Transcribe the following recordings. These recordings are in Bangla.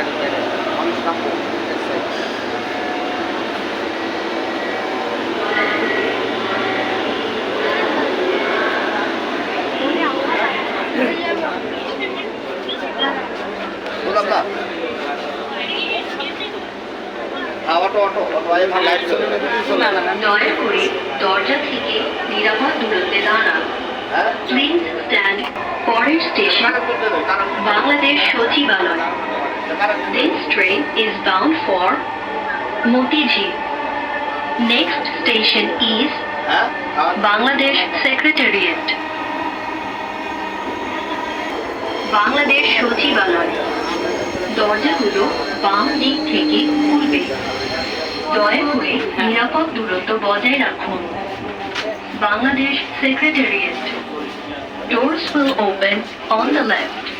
graduated on Istanbul itself. দরজা থেকে নিরাপদ দূরত্বে দাঁড়ান প্লিজ পরের স্টেশন বাংলাদেশ সচিবালয় This train is bound for Motiji. Next station is Bangladesh secretariat Bangladesh সচিবালয় দরজাগুলো বাম দিক থেকে খুলবে। দয়া করে নিরাপদ দূরত্ব বজায় রাখুন। Bangladesh secretariat Doors will open on the left.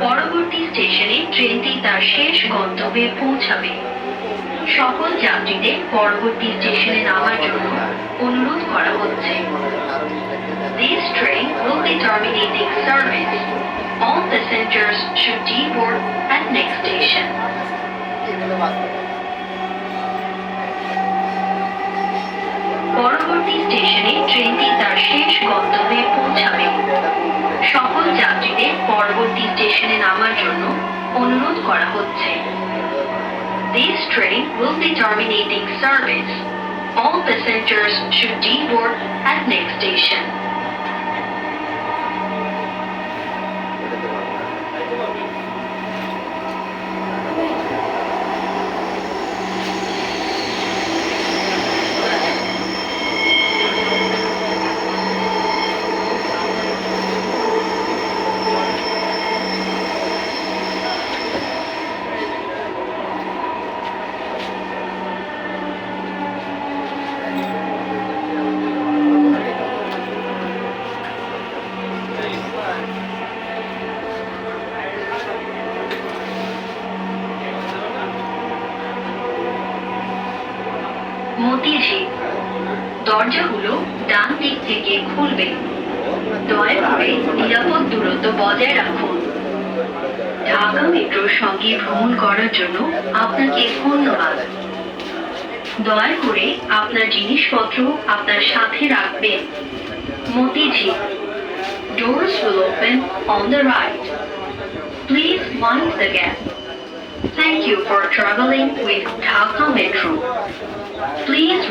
পরবর্তী স্টেশনে ট্রেনটি তার শেষ গন্তব্যে পৌঁছাবে সকল যাত্রীদের পরবর্তী স্টেশনে নামার জন্য অনুরোধ করা হচ্ছে This train will be terminating service. All passengers should deboard at next station. পরবর্তী স্টেশনে ট্রেনটি তার শেষ গন্তব্যে নামার জন্য অনুরোধ করা হচ্ছে This train will be terminating service. All passengers should deboard at next station. Motijheel দরজাগুলো ডান দিক থেকে খুলবে দয়া করে নিরাপদ দূরত্ব বজায় রাখুন ঢাকা মেট্রোর সঙ্গে ভ্রমণ করার জন্য আপনাকে ধন্যবাদ দয়া করে আপনার জিনিসপত্র আপনার সাথে রাখবেন Motijheel Doors will open on the right. Please mind the gap. Thank you for traveling with Dhaka Metro. Please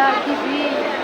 Love TV.